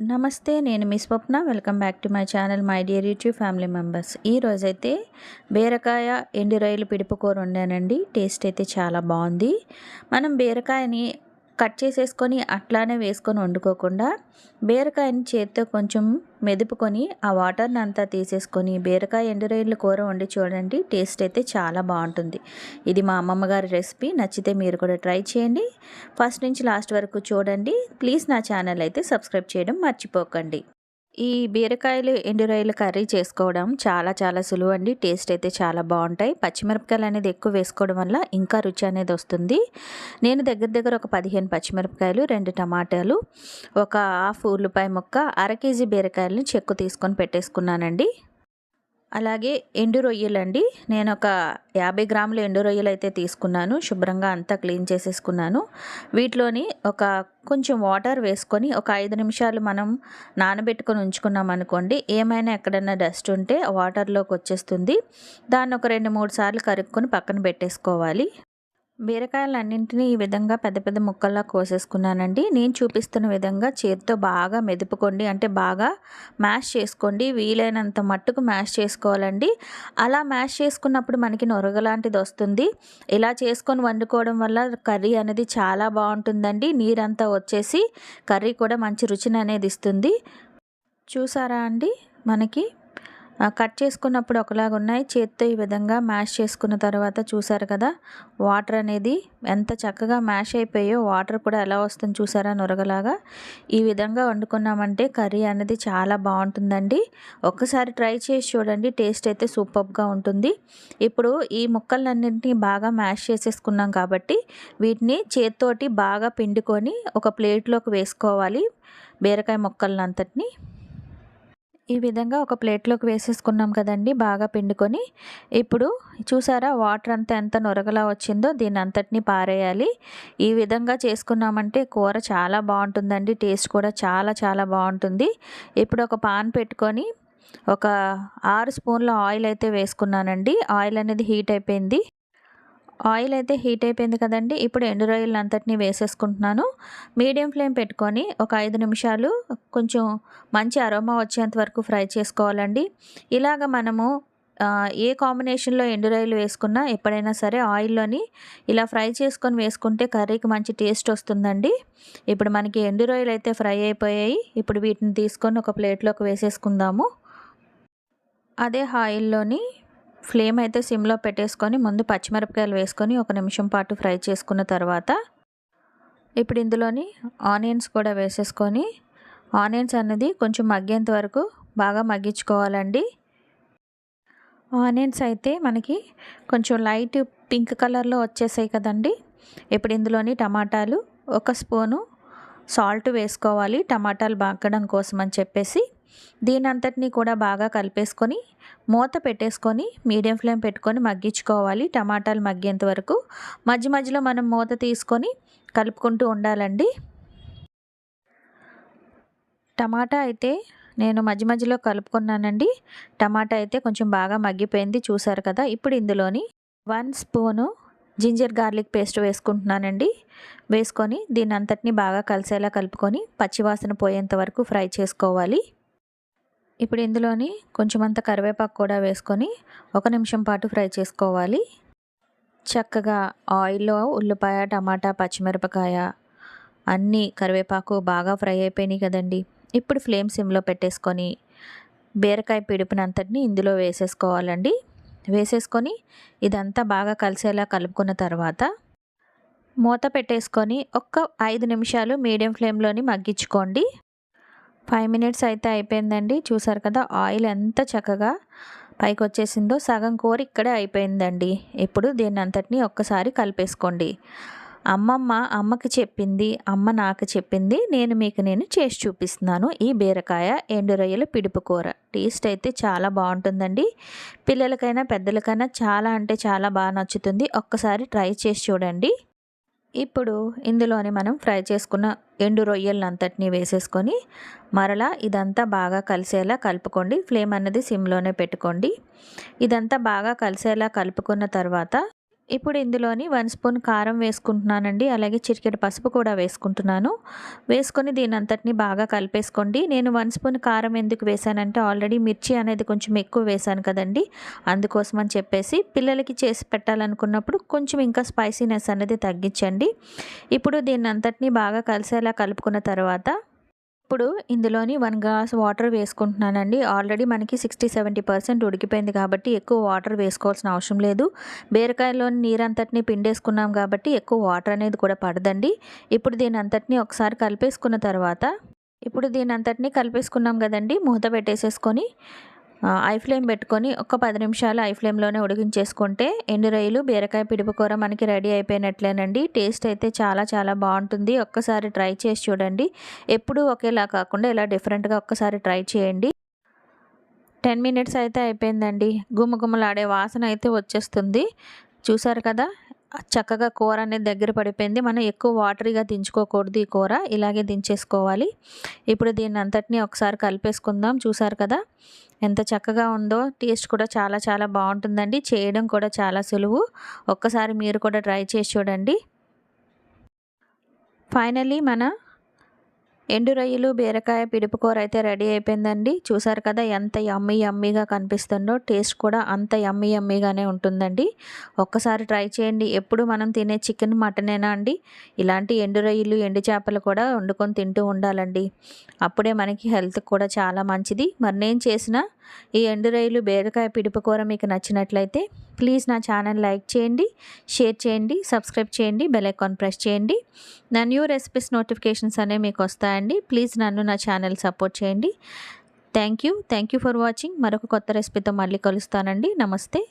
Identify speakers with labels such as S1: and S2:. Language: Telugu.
S1: నమస్తే నేను మీ Swapna. Welcome back to my channel my dear YouTube family members. ఈ బీరకాయ ఎండు రొయ్యలు పిడుపు వండానండి. టేస్ట్ అయితే చాలా బాగుంది. మనం బీరకాయని కట్ చేసేసుకొని అట్లానే వేసుకొని వండుకోకుండా బీరకాయని చేత్తో కొంచెం మెదుపుకొని ఆ వాటర్ని అంతా తీసేసుకొని బీరకాయ ఎండు కూర వండి చూడండి టేస్ట్ అయితే చాలా బాగుంటుంది. ఇది మా అమ్మమ్మ గారి రెసిపీ నచ్చితే మీరు కూడా ట్రై చేయండి. ఫస్ట్ నుంచి లాస్ట్ వరకు చూడండి. ప్లీజ్ నా ఛానల్ అయితే సబ్స్క్రైబ్ చేయడం మర్చిపోకండి. ఈ బీరకాయలు ఎండురాయలు కర్రీ చేసుకోవడం చాలా చాలా సులువు అండి. టేస్ట్ అయితే చాలా బాగుంటాయి. పచ్చిమిరపకాయలు అనేది ఎక్కువ వేసుకోవడం వల్ల ఇంకా రుచి అనేది వస్తుంది. నేను దగ్గర దగ్గర ఒక పదిహేను పచ్చిమిరపకాయలు రెండు టమాటాలు ఒక హాఫ్ ఉల్లిపాయ ముక్క అర కేజీ బీరకాయలని చెక్కు తీసుకొని పెట్టేసుకున్నానండి. అలాగే ఎండు రొయ్యలండి. నేను ఒక యాభై గ్రాముల ఎండు రొయ్యలు అయితే తీసుకున్నాను. శుభ్రంగా అంతా క్లీన్ చేసేసుకున్నాను. వీటిలోని ఒక కొంచెం వాటర్ వేసుకొని ఒక ఐదు నిమిషాలు మనం నానబెట్టుకొని ఉంచుకున్నాం అనుకోండి ఏమైనా ఎక్కడైనా డస్ట్ ఉంటే వాటర్లోకి వచ్చేస్తుంది. దాన్ని ఒక రెండు మూడు సార్లు కరుక్కొని పక్కన పెట్టేసుకోవాలి. బీరకాయలన్నింటినీ ఈ విధంగా పెద్ద పెద్ద ముక్కల్లా కోసేసుకున్నానండి. నేను చూపిస్తున్న విధంగా చేతితో బాగా మెదుపుకోండి. అంటే బాగా మ్యాష్ చేసుకోండి. వీలైనంత మట్టుకు మ్యాష్ చేసుకోవాలండి. అలా మ్యాష్ చేసుకున్నప్పుడు మనకి నొరగలాంటిది వస్తుంది. ఇలా చేసుకొని వండుకోవడం వల్ల కర్రీ అనేది చాలా బాగుంటుందండి. నీరంతా వచ్చేసి కర్రీ కూడా మంచి రుచిని అనేది ఇస్తుంది. చూసారా అండి? మనకి కట్ చేసుకున్నప్పుడు ఒకలాగా ఉన్నాయి. చేత్తో ఈ విధంగా మ్యాష్ చేసుకున్న తర్వాత చూసారు కదా వాటర్ అనేది ఎంత చక్కగా మ్యాష్ అయిపోయో వాటర్ కూడా ఎలా వస్తుంది చూసారా నొరగలాగా. ఈ విధంగా వండుకున్నామంటే కర్రీ అనేది చాలా బాగుంటుందండి. ఒక్కసారి ట్రై చేసి చూడండి టేస్ట్ అయితే సూపర్గా ఉంటుంది. ఇప్పుడు ఈ ముక్కలన్నింటినీ బాగా మ్యాష్ చేసేసుకున్నాం కాబట్టి వీటిని చేత్తోటి బాగా పిండుకొని ఒక ప్లేట్లోకి వేసుకోవాలి బీరకాయ ముక్కలనంతటిని. ఈ విధంగా ఒక ప్లేట్లోకి వేసేసుకున్నాం కదండి బాగా పిండుకొని. ఇప్పుడు చూసారా వాటర్ అంతా ఎంత నొరగలా వచ్చిందో దీని అంతటిని పారేయాలి. ఈ విధంగా చేసుకున్నామంటే కూర చాలా బాగుంటుందండి టేస్ట్ కూడా చాలా చాలా బాగుంటుంది. ఇప్పుడు ఒక పాన్ పెట్టుకొని ఒక ఆరు స్పూన్ల ఆయిల్ అయితే వేసుకున్నానండి ఆయిల్ అనేది హీట్ అయిపోయింది. ఆయిల్ అయితే హీట్ అయిపోయింది కదండి. ఇప్పుడు ఎండు రొయ్యలు అంతటినీ వేసేసుకుంటున్నాను. మీడియం ఫ్లేమ్ పెట్టుకొని ఒక ఐదు నిమిషాలు కొంచెం మంచి అరోమా వచ్చేంత వరకు ఫ్రై చేసుకోవాలండి. ఇలాగ మనము ఏ కాంబినేషన్లో ఎండు రొయ్యలు వేసుకున్నా ఎప్పుడైనా సరే ఆయిల్లోని ఇలా ఫ్రై చేసుకొని వేసుకుంటే కర్రీకి మంచి టేస్ట్ వస్తుందండి. ఇప్పుడు మనకి ఎండు రొయ్యలు అయితే ఫ్రై అయిపోయాయి. ఇప్పుడు వీటిని తీసుకొని ఒక ప్లేట్లోకి వేసేసుకుందాము. అదే ఆయిల్లోని ఫ్లేమ్ అయితే సిమ్లో పెట్టేసుకొని ముందు పచ్చిమిరపకాయలు వేసుకొని ఒక నిమిషం పాటు ఫ్రై చేసుకున్న తర్వాత ఇప్పుడు ఇందులోని ఆనియన్స్ కూడా వేసేసుకొని ఆనియన్స్ అనేది కొంచెం మగ్గేంత వరకు బాగా మగ్గించుకోవాలండి. ఆనియన్స్ అయితే మనకి కొంచెం లైట్ పింక్ కలర్లో వచ్చేసాయి కదండి. ఇప్పుడు ఇందులోని టమాటాలు ఒక స్పూను సాల్ట్ వేసుకోవాలి టమాటాలు బాగడం కోసం అని చెప్పేసి దీని అంతటినీ కూడా బాగా కలిపేసుకొని మూత పెట్టేసుకొని మీడియం ఫ్లేమ్ పెట్టుకొని మగ్గించుకోవాలి. టమాటాలు మగ్గేంత వరకు. మధ్య మధ్యలో మనం మూత తీసుకొని కలుపుకుంటూ ఉండాలండి. టమాటా అయితే నేను మధ్య మధ్యలో కలుపుకున్నానండి. టమాటా అయితే కొంచెం బాగా మగ్గిపోయింది చూసారు కదా. ఇప్పుడు ఇందులోని one spoon ginger garlic paste వేసుకుంటున్నానండి. వేసుకొని దీని అంతటిని బాగా కలిసేలా కలుపుకొని పచ్చివాసన పోయేంత వరకు ఫ్రై చేసుకోవాలి. ఇప్పుడు ఇందులోని కొంచెం అంత కరివేపాకు కూడా వేసుకొని ఒక నిమిషం పాటు ఫ్రై చేసుకోవాలి. చక్కగా ఆయిల్లో ఉల్లిపాయ టమాటా పచ్చిమిరపకాయ అన్నీ కరివేపాకు బాగా ఫ్రై అయిపోయినాయి కదండి. ఇప్పుడు ఫ్లేమ్ సిమ్లో పెట్టేసుకొని బీరకాయ పిడుపునంతటిని ఇందులో వేసేసుకోవాలండి. వేసేసుకొని ఇదంతా బాగా కలిసేలా కలుపుకున్న తర్వాత మూత పెట్టేసుకొని ఒక్క ఐదు నిమిషాలు మీడియం ఫ్లేమ్లోని మగ్గించుకోండి. ఫైవ్ మినిట్స్ అయితే అయిపోయిందండి. చూసారు కదా ఆయిల్ ఎంత చక్కగా పైకి వచ్చేసిందో సగం కూర ఇక్కడే అయిపోయిందండి. ఇప్పుడు దీన్ని అంతటిని ఒక్కసారి కలిపేసుకోండి. అమ్మమ్మ అమ్మకి చెప్పింది అమ్మ నాకు చెప్పింది నేను మీకు నేను చేసి చూపిస్తున్నాను. ఈ బీరకాయ ఎండురొయ్యల పిడుపు కూర. టేస్ట్ అయితే చాలా బాగుంటుందండి. పిల్లలకైనా పెద్దలకైనా చాలా అంటే చాలా బాగా నచ్చుతుంది. ఒక్కసారి ట్రై చేసి చూడండి. ఇప్పుడు ఇందులోని మనం ఫ్రై చేసుకున్న ఎండు రొయ్యలంతటినీ వేసేసుకొని మరలా ఇదంతా బాగా కలిసేలా కలుపుకోండి. ఫ్లేమ్ అన్నది సిమ్లోనే పెట్టుకోండి. ఇదంతా బాగా కలిసేలా కలుపుకున్న తర్వాత ఇప్పుడు ఇందులోని వన్ స్పూన్ కారం వేసుకుంటున్నానండి. అలాగే చిటికెడు పసుపు కూడా వేసుకుంటున్నాను. వేసుకొని దీని అంతటిని బాగా కలిపేసుకోండి. నేను వన్ స్పూన్ కారం ఎందుకు వేసానంటే ఆల్రెడీ మిర్చి అనేది కొంచెం ఎక్కువ వేసాను కదండి. అందుకోసం అని చెప్పేసి పిల్లలకి చేసి పెట్టాలనుకున్నప్పుడు కొంచెం ఇంకా స్పైసీనెస్ అనేది తగ్గించండి. ఇప్పుడు దీన్ని అంతటిని బాగా కలిసేలా కలుపుకున్న తర్వాత ఇప్పుడు ఇందులోని వన్ గ్లాస్ వాటర్ వేసుకుంటున్నానండి. ఆల్రెడీ మనకి సిక్స్టీ సెవెంటీ పర్సెంట్ ఉడికిపోయింది కాబట్టి ఎక్కువ వాటర్ వేసుకోవాల్సిన అవసరం లేదు. బీరకాయలోని నీరంతటిని పిండేసుకున్నాం కాబట్టి ఎక్కువ వాటర్ అనేది కూడా పడదండి. ఇప్పుడు దీని అంతటిని ఒకసారి కలిపేసుకున్న తర్వాత ఇప్పుడు దీని అంతటిని కలిపేసుకున్నాం కదండి మూత పెట్టేసేసుకొని ఐ ఫ్లేమ్ పెట్టుకొని ఒక పది నిమిషాలు ఐ ఫ్లేమ్లోనే ఉడికించేసుకుంటే ఎండు రొయ్యలు బీరకాయ పిడుపుకూర మనకి రెడీ అయిపోయినట్లేనండి. టేస్ట్ అయితే చాలా చాలా బాగుంటుంది. ఒక్కసారి ట్రై చేసి చూడండి. ఎప్పుడూ ఒకేలా కాకుండా ఇలా డిఫరెంట్గా ఒక్కసారి ట్రై చేయండి. టెన్ మినిట్స్ అయితే అయిపోయిందండి. గుమ్మగుమ్మలాడే వాసన అయితే వచ్చేస్తుంది. చూసారు కదా? చక్కగా కూర అనేది దగ్గర పడిపోయింది. మనం ఎక్కువ వాటరీగా దించుకోకూడదు ఈ కూర. ఇలాగే దించేసుకోవాలి. ఇప్పుడు దీన్ని అంతటినీ ఒకసారి కలిపేసుకుందాం. చూసారు కదా? ఎంత చక్కగా ఉందో. టేస్ట్ కూడా చాలా చాలా బాగుంటుందండి. చేయడం కూడా చాలా సులువు. ఒక్కసారి మీరు కూడా ట్రై చేసి చూడండి. ఫైనలీ మన ఎండు రొయ్యలు బీరకాయ పిడుపుకూర అయితే రెడీ అయిపోయిందండి. చూసారు కదా ఎంత యమ్మీ యమ్మీగా కనిపిస్తుందో. టేస్ట్ కూడా అంత యమ్మీ యమ్మీగానే ఉంటుందండి. ఒక్కసారి ట్రై చేయండి. ఎప్పుడు మనం తినే చికెన్ మటనేనా అండి? ఇలాంటి ఎండు రొయ్యలు ఎండు చేపలు కూడా వండుకొని తింటూ ఉండాలండి. అప్పుడే మనకి హెల్త్ కూడా చాలా మంచిది. మరి నేను చేసిన ఈ ఎండు బీరకాయ పిడుపు కూర మీకు నచ్చినట్లయితే ప్లీజ్ నా ఛానల్ లైక్ చేయండి షేర్ చేయండి సబ్స్క్రైబ్ చేయండి బెల్ ఐకాన్ ప్రెస్ చేయండి. నా న్యూ రెసిపీస్ నోటిఫికేషన్స్ అనేవి మీకు వస్తాయండి. ప్లీజ్ నన్ను నా ఛానల్ సపోర్ట్ చేయండి. Thank you thank you for watching మరొక కొత్త రెసిపీతో మళ్ళీ కలుస్తానండి. నమస్తే.